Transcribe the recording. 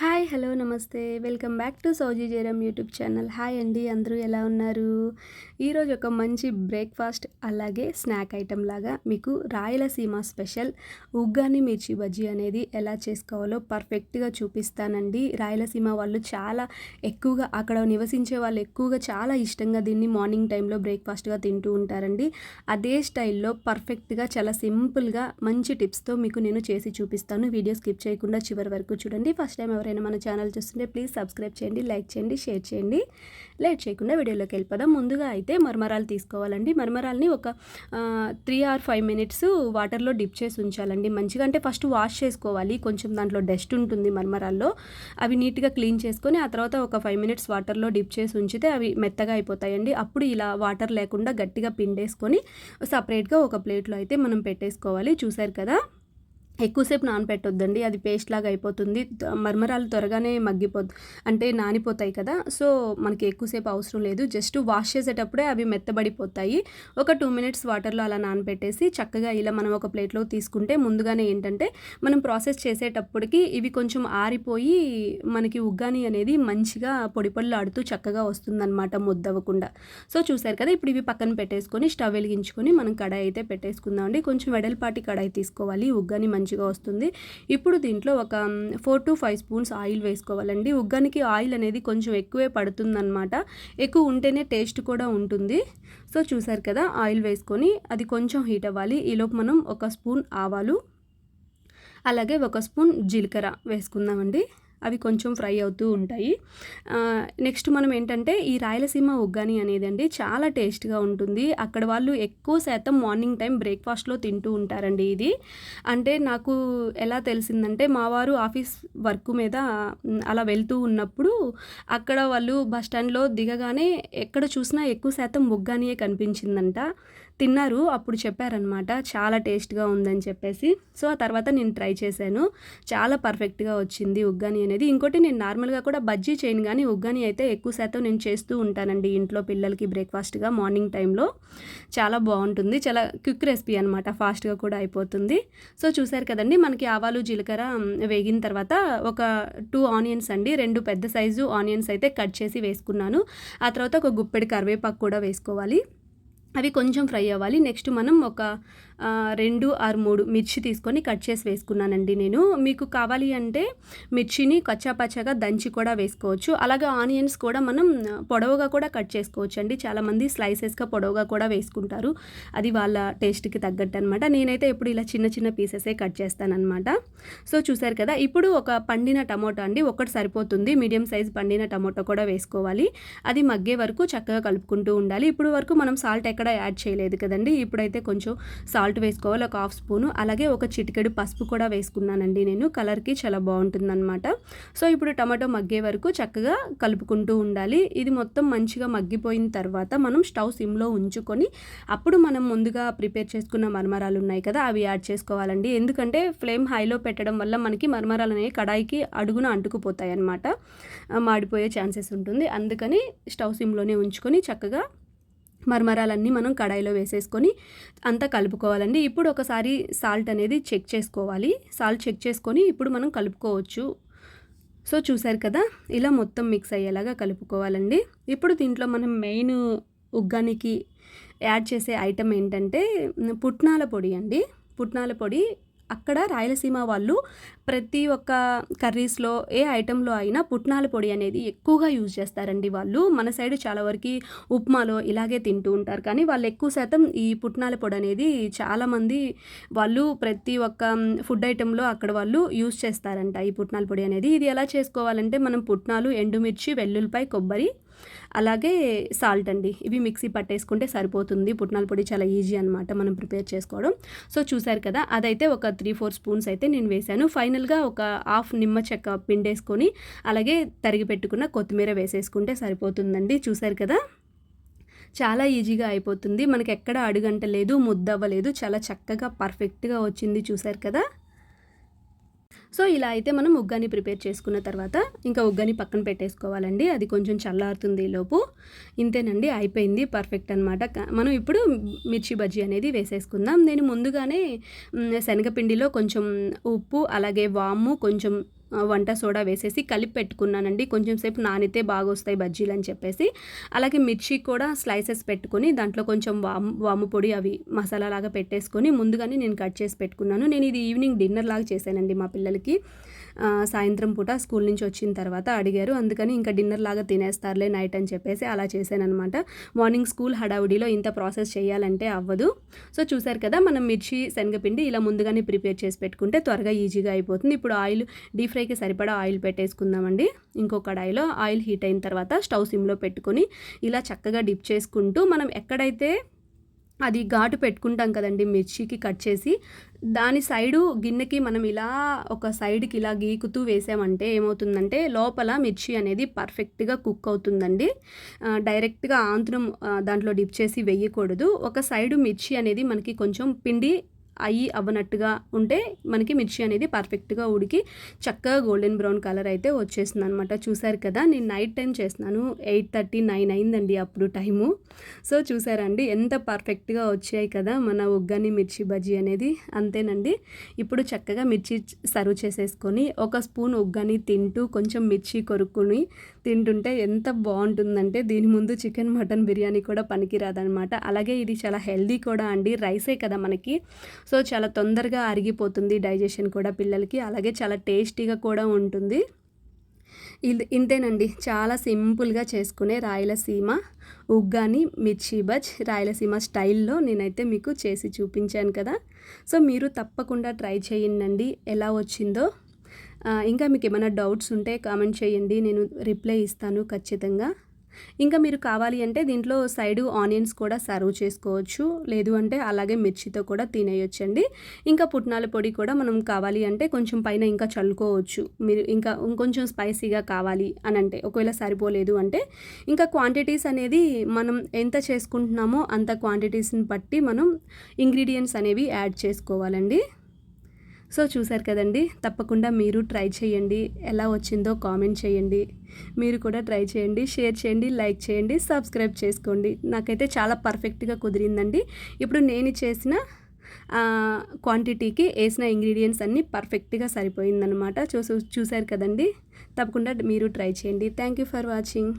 Hi hello namaste. Welcome back to Sowji Jayaram YouTube channel. Hi అండి అందరూ ఎలా ఉన్నారు? ఈరోజు ఒక మంచి బ్రేక్ఫాస్ట్ అలాగే స్నాక్ ఐటెం లాగా మీకు రాయలసీమ స్పెషల్ ఉగ్గాని మిర్చి బజ్జీ అనేది ఎలా చేసుకోవాలో పర్ఫెక్ట్గా చూపిస్తానండి. రాయలసీమ వాళ్ళు చాలా ఎక్కువగా అక్కడ నివసించే వాళ్ళు ఎక్కువగా చాలా ఇష్టంగా దీన్ని మార్నింగ్ టైంలో బ్రేక్ఫాస్ట్గా తింటూ ఉంటారండి. అదే స్టైల్లో పర్ఫెక్ట్గా చాలా సింపుల్గా మంచి టిప్స్తో మీకు నేను చేసి చూపిస్తాను. వీడియో స్కిప్ చేయకుండా చివరి వరకు చూడండి. ఫస్ట్ టైం ఎవరైనా మన ఛానల్ చూస్తుంటే ప్లీజ్ సబ్స్క్రైబ్ చేయండి లైక్ చేయండి షేర్ చేయండి. లేట్ చేయకుండా వీడియోలోకి వెళ్ళిపోదాం. ముందుగా అయితే మరమరాలు తీసుకోవాలండి. మరమరాలని ఒక త్రీ ఆర్ ఫైవ్ మినిట్స్ వాటర్లో డిప్ చేసి ఉంచాలండి. మంచిగా అంటే ఫస్ట్ వాష్ చేసుకోవాలి. కొంచెం దాంట్లో డస్ట్ ఉంటుంది మరమరాల్లో. అవి నీట్గా క్లీన్ చేసుకొని ఆ తర్వాత ఒక ఫైవ్ మినిట్స్ వాటర్లో డిప్ చేసి ఉంచితే అవి మెత్తగా అయిపోతాయండి. అప్పుడు ఇలా వాటర్ లేకుండా గట్టిగా పిండేసుకొని సపరేట్గా ఒక ప్లేట్లో అయితే మనం పెట్టేసుకోవాలి. చూసారు కదా? ఎక్కువసేపు నానపెట్టొద్దండి. అది పేస్ట్ లాగా అయిపోతుంది. మర్మరాలు త్వరగానే మగ్గిపో అంటే నానిపోతాయి కదా. సో మనకి ఎక్కువసేపు అవసరం లేదు. జస్ట్ వాష్ చేసేటప్పుడే అవి మెత్తబడిపోతాయి. ఒక టూ మినిట్స్ వాటర్లో అలా నానపెట్టేసి చక్కగా ఇలా మనం ఒక ప్లేట్లో తీసుకుంటే ముందుగానే ఏంటంటే మనం ప్రాసెస్ చేసేటప్పటికి ఇవి కొంచెం ఆరిపోయి మనకి ఉగ్గాని అనేది మంచిగా పొడి ఆడుతూ చక్కగా వస్తుందన్నమాట ముద్దవ్వకుండా. సో చూసారు కదా ఇప్పుడు ఇవి పక్కన పెట్టేసుకొని స్టవ్ వెలిగించుకొని మనం కడాయి అయితే పెట్టేసుకుందామండి. కొంచెం వెడల్పాటి కడాయి తీసుకోవాలి. ఉగ్గాని మంచి మంచిగా వస్తుంది. ఇప్పుడు దీంట్లో ఒక four to five spoons oil వేసుకోవాలండి. ఉగ్గానికి ఆయిల్ అనేది కొంచెం ఎక్కువే పడుతుందన్నమాట. ఎక్కువ ఉంటేనే టేస్ట్ కూడా ఉంటుంది. సో చూసారు కదా ఆయిల్ వేసుకొని అది కొంచెం హీట్ అవ్వాలి. ఈలోపు మనం ఒక స్పూన్ ఆవాలు అలాగే ఒక స్పూన్ జీలకర్ర వేసుకుందామండి. అవి కొంచెం ఫ్రై అవుతూ ఉంటాయి. నెక్స్ట్ మనం ఏంటంటే ఈ రాయలసీమ ఉగ్గాని అనేది అండి చాలా టేస్ట్గా ఉంటుంది. అక్కడ వాళ్ళు ఎక్కువ శాతం మార్నింగ్ టైం బ్రేక్ఫాస్ట్లో తింటూ ఉంటారండి ఇది. అంటే నాకు ఎలా తెలిసిందంటే మా వారు ఆఫీస్ వర్క్ మీద అలా వెళ్తూ ఉన్నప్పుడు అక్కడ వాళ్ళు బస్ స్టాండ్లో దిగగానే ఎక్కడ చూసినా ఎక్కువ శాతం ఉగ్గానియే కనిపించిందంట. తిన్నారు అప్పుడు చెప్పారనమాట చాలా టేస్ట్గా ఉందని చెప్పేసి. సో ఆ తర్వాత నేను ట్రై చేశాను. చాలా పర్ఫెక్ట్గా వచ్చింది ఉగ్గాని అనేది. ఇంకోటి నేను నార్మల్గా కూడా బజ్జీ చేయను కానీ ఉగ్గాని అయితే ఎక్కువ శాతం నేను చేస్తూ ఉంటానండి ఇంట్లో పిల్లలకి బ్రేక్ఫాస్ట్గా మార్నింగ్ టైంలో. చాలా బాగుంటుంది. చాలా క్విక్ రెసిపీ అనమాట ఫాస్ట్గా కూడా అయిపోతుంది. సో చూసారు కదండి మనకి ఆవాలు జీలకర్ర వేగిన తర్వాత ఒక టూ ఆనియన్స్ అండి రెండు పెద్ద సైజు ఆనియన్స్ అయితే కట్ చేసి వేసుకున్నాను. ఆ తర్వాత ఒక గుప్పెడి కరివేపాకు కూడా వేసుకోవాలి. అవి కొంచెం ఫ్రై అవ్వాలి. నెక్స్ట్ మనం ఒక రెండు ఆరు మూడు మిర్చి తీసుకొని కట్ చేసి వేసుకున్నానండి నేను. మీకు కావాలి అంటే మిర్చిని కచ్చాపచ్చాగా దంచి కూడా వేసుకోవచ్చు. అలాగే ఆనియన్స్ కూడా మనం పొడవుగా కూడా కట్ చేసుకోవచ్చు అండి చాలామంది స్లైసెస్గా పొడవుగా కూడా వేసుకుంటారు. అది వాళ్ళ టేస్ట్కి తగ్గట్టు అనమాట నేనైతే ఎప్పుడు ఇలా చిన్న చిన్న పీసెసే కట్ చేస్తానమాట సో చూసారు కదా ఇప్పుడు ఒక పండిన టమోటా అండి ఒకటి సరిపోతుంది. మీడియం సైజ్ పండిన టమోటా కూడా వేసుకోవాలి. అది మగ్గే వరకు చక్కగా కలుపుకుంటూ ఉండాలి. ఇప్పుడు వరకు మనం సాల్ట్ ఎక్కడ యాడ్ చేయలేదు కదండి. ఇప్పుడైతే కొంచెం సాల్ట్ సాల్ట్ వేసుకోవాలి ఒక హాఫ్ స్పూను. అలాగే ఒక చిటికెడు పసుపు కూడా వేసుకున్నానండి నేను. కలర్కి చాలా బాగుంటుందన్నమాట. సో ఇప్పుడు టమాటో మగ్గే వరకు చక్కగా కలుపుకుంటూ ఉండాలి. ఇది మొత్తం మంచిగా మగ్గిపోయిన తర్వాత మనం స్టవ్ సిమ్లో ఉంచుకొని అప్పుడు మనం ముందుగా ప్రిపేర్ చేసుకున్న మరమరాలు ఉన్నాయి కదా అవి యాడ్ చేసుకోవాలండి. ఎందుకంటే ఫ్లేమ్ హైలో పెట్టడం వల్ల మనకి మరమరాలు అనేవి కడాయికి అడుగున అంటుకుపోతాయి అన్నమాట మాడిపోయే ఛాన్సెస్ ఉంటుంది. అందుకని స్టవ్ సిమ్లోనే ఉంచుకొని చక్కగా మరమరాలన్నీ మనం కడాయిలో వేసేసుకొని అంతా కలుపుకోవాలండి. ఇప్పుడు ఒకసారి సాల్ట్ అనేది చెక్ చేసుకోవాలి. సాల్ట్ చెక్ చేసుకొని ఇప్పుడు మనం కలుపుకోవచ్చు. సో చూసారు కదా? ఇలా మొత్తం మిక్స్ అయ్యేలాగా కలుపుకోవాలండి. ఇప్పుడు దీంట్లో మనం మెయిన్ ఉగ్గానికి యాడ్ చేసే ఐటెం ఏంటంటే పుట్నాల పొడి అండి. పుట్నాల పొడి అక్కడ రాయలసీమ వాళ్ళు ప్రతి ఒక్క కర్రీస్లో ఏ ఐటెంలో అయినా పుట్నాల పొడి అనేది ఎక్కువగా యూజ్ చేస్తారండి వాళ్ళు. మన సైడ్ చాలా వరకు ఉప్మాలో ఇలాగే తింటూ ఉంటారు. కానీ వాళ్ళు ఎక్కువ శాతం ఈ పుట్నాల పొడి అనేది చాలామంది వాళ్ళు ప్రతి ఒక్క ఫుడ్ ఐటెంలో అక్కడ వాళ్ళు యూజ్ చేస్తారంట ఈ పుట్నాల పొడి అనేది. ఇది ఎలా చేసుకోవాలంటే మనం పుట్నాలు ఎండుమిర్చి వెల్లుల్లిపాయ కొబ్బరి అలాగే సాల్ట్ అండి. ఇవి మిక్సీ పట్టేసుకుంటే సరిపోతుంది. పుట్నాల పొడి చాలా ఈజీ అనమాట మనం ప్రిపేర్ చేసుకోవడం. సో చూసారు కదా అదైతే ఒక త్రీ ఫోర్ స్పూన్స్ అయితే నేను వేశాను. ఫైనల్గా ఒక హాఫ్ నిమ్మ చెక్క పిండేసుకొని అలాగే తరిగి పెట్టుకున్న కొత్తిమీర వేసేసుకుంటే సరిపోతుందండి. చూసారు కదా చాలా ఈజీగా అయిపోతుంది. మనకి ఎక్కడ ముద్ద ముద్దవ్వలేదు చాలా చక్కగా పర్ఫెక్ట్గా వచ్చింది. చూసారు కదా సో ఇలా అయితే మనం ఉగ్గాని ప్రిపేర్ చేసుకున్న తర్వాత ఇంకా ఉగ్గాని పక్కన పెట్టేసుకోవాలండి. అది కొంచెం చల్లారుతుంది లోపు. ఇంతేనండి అయిపోయింది పర్ఫెక్ట్ అనమాట మనం ఇప్పుడు మిర్చి బజ్జీ అనేది వేసేసుకుందాం. నేను ముందుగానే శనగపిండిలో కొంచెం ఉప్పు అలాగే వాము కొంచెం వంట సోడా వేసేసి కలిపి పెట్టుకున్నానండి. కొంచెం సేపు నానితే బాగా వస్తాయి బజ్జీలు అని చెప్పేసి. అలాగే మిర్చి కూడా స్లైసెస్ పెట్టుకొని దాంట్లో కొంచెం వాము వాము పొడి అవి మసాలా లాగా పెట్టేసుకొని ముందుగానే నేను కట్ చేసి పెట్టుకున్నాను. నేను ఇది ఈవినింగ్ డిన్నర్ లాగా చేశానండి మా పిల్లలకి. సాయంత్రం పూట స్కూల్ నుంచి వచ్చిన తర్వాత అడిగారు. అందుకని ఇంకా డిన్నర్ లాగా తినేస్తారులే నైట్ అని చెప్పేసి అలా చేశానమాట మార్నింగ్ స్కూల్ హడావుడిలో ఇంత ప్రాసెస్ చేయాలంటే అవ్వదు. సో చూసారు కదా మనం మిర్చి శనగపిండి ఇలా ముందుగానే ప్రిపేర్ చేసి పెట్టుకుంటే త్వరగా ఈజీగా అయిపోతుంది. ఇప్పుడు ఆయిల్ డీప్ ఫ్రైకి సరిపడా ఆయిల్ పెట్టేసుకుందామండి. ఇంకో కడాయిలో ఆయిల్ హీట్ అయిన తర్వాత స్టవ్ సిమ్లో పెట్టుకొని ఇలా చక్కగా డిప్ చేసుకుంటూ మనం ఎక్కడైతే అది ఘాటు పెట్టుకుంటాం కదండి మిర్చికి కట్ చేసి దాని సైడు గిన్నెకి మనం ఇలా ఒక సైడ్కి ఇలా గీకుతూ వేసామంటే ఏమవుతుందంటే లోపల మిర్చి అనేది పర్ఫెక్ట్గా కుక్ అవుతుందండి. డైరెక్ట్గా ఆంతరం దాంట్లో డిప్ చేసి వేయకూడదు. ఒక సైడు మిర్చి అనేది మనకి కొంచెం పిండి అయ్యి అవ్వనట్టుగా ఉంటే మనకి మిర్చి అనేది పర్ఫెక్ట్గా ఉడికి చక్కగా గోల్డెన్ బ్రౌన్ కలర్ అయితే వచ్చేసింది అనమాట చూసారు కదా నేను నైట్ టైం చేస్తున్నాను ఎయిట్ థర్టీ నైన్ అయిందండి అప్పుడు టైము. సో చూసారండి ఎంత పర్ఫెక్ట్గా వచ్చాయి కదా మన ఒగ్గని మిర్చి బజ్జీ అనేది. అంతేనండి. ఇప్పుడు చక్కగా మిర్చి సర్వ్ చేసేసుకొని ఒక స్పూన్ ఒగ్గని తింటూ కొంచెం మిర్చి కొరుక్కుని తింటుంటే ఎంత బాగుంటుందంటే దీని ముందు చికెన్ మటన్ బిర్యానీ కూడా పనికిరాదనమాట. అలాగే ఇది చాలా హెల్దీ కూడా అండి. రైసే కదా మనకి. సో చాలా తొందరగా అరిగిపోతుంది డైజెషన్ కూడా పిల్లలకి. అలాగే చాలా టేస్టీగా కూడా ఉంటుంది. ఇది ఇంతేనండి. చాలా సింపుల్గా చేసుకునే రాయలసీమ ఉగ్గాని మిర్చి బజ్ రాయలసీమ స్టైల్లో నేనైతే మీకు చేసి చూపించాను కదా. సో మీరు తప్పకుండా ట్రై చేయండి ఎలా వచ్చిందో. ఇంకా మీకు ఏమైనా డౌట్స్ ఉంటే కామెంట్ చేయండి. నేను రిప్లై ఇస్తాను ఖచ్చితంగా. ఇంకా మీరు కావాలి అంటే దీంట్లో సైడు ఆనియన్స్ కూడా సర్వ్ చేసుకోవచ్చు. లేదు అంటే అలాగే మిర్చితో కూడా తినేయొచ్చండి. ఇంకా పుట్నాల పొడి కూడా మనం కావాలి అంటే కొంచెం పైన ఇంకా చల్లుకోవచ్చు. మీరు ఇంకా ఇంకొంచెం స్పైసీగా కావాలి అని అంటే ఒకవేళ సరిపోలేదు అంటే ఇంకా క్వాంటిటీస్ అనేది మనం ఎంత చేసుకుంటున్నామో అంత క్వాంటిటీస్ని బట్టి మనం ఇంగ్రీడియంట్స్ అనేవి యాడ్ చేసుకోవాలండి. సో చూశారు కదండి తప్పకుండా మీరు ట్రై చేయండి ఎలా వచ్చిందో కామెంట్ చేయండి. మీరు కూడా ట్రై చేయండి షేర్ చేయండి లైక్ చేయండి సబ్స్క్రైబ్ చేసుకోండి. నాకైతే చాలా పర్ఫెక్ట్గా కుదిరిందండి. ఇప్పుడు నేను చేసిన క్వాంటిటీకి వేసిన ఇంగ్రీడియంట్స్ అన్నీ పర్ఫెక్ట్గా సరిపోయిందనమాట చూసు చూశారు కదండి తప్పకుండా మీరు ట్రై చేయండి. Thank you for watching.